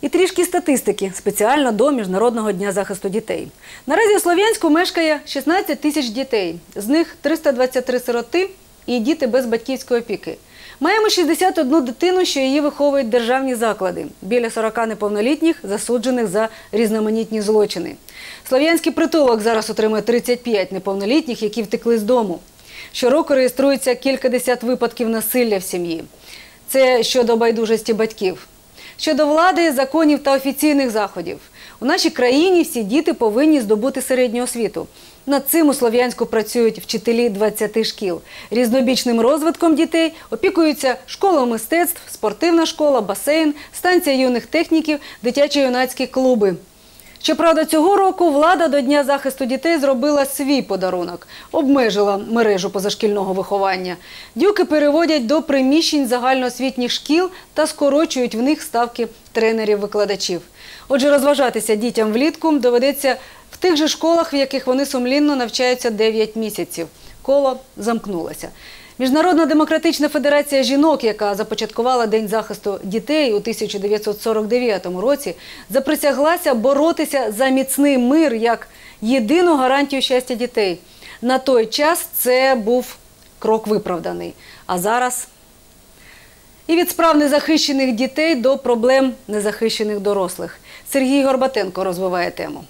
І трішки статистики спеціально до Міжнародного дня захисту дітей. Наразі у Слов'янську мешкає 16 тисяч дітей, з них 323 сироти і діти без батьківської опіки. Маємо 61 дитину, що її виховують державні заклади, біля 40 неповнолітніх, засуджених за різноманітні злочини. Слов'янський притулок зараз отримує 35 неповнолітніх, які втекли з дому. Щороку реєструється кількадесят випадків насилля в сім'ї. Це щодо байдужості батьків. Щодо влади, законів та офіційних заходів. У нашій країні всі діти повинні здобути середню освіту. Над цим у Слов'янську працюють вчителі 20 шкіл. Різнобічним розвитком дітей опікуються школа мистецтв, спортивна школа, басейн, станція юних техніків, дитячо-юнацькі клуби. Щоправда, цього року влада до Дня захисту дітей зробила свій подарунок, обмежила мережу позашкільного виховання. Дюки переводять до приміщень загальноосвітніх шкіл та скорочують в них ставки тренерів-викладачів. Отже, розважатися дітям влітку доведеться в тих же школах, в яких вони сумлінно навчаються 9 місяців. Коло замкнулося. Міжнародна демократична федерація жінок, яка започаткувала День захисту дітей у 1949 році, заприсяглася боротися за міцний мир як єдину гарантію щастя дітей. На той час це був крок виправданий. А зараз і від справ незахищених дітей до проблем незахищених дорослих. Сергій Горбатенко розвиває тему.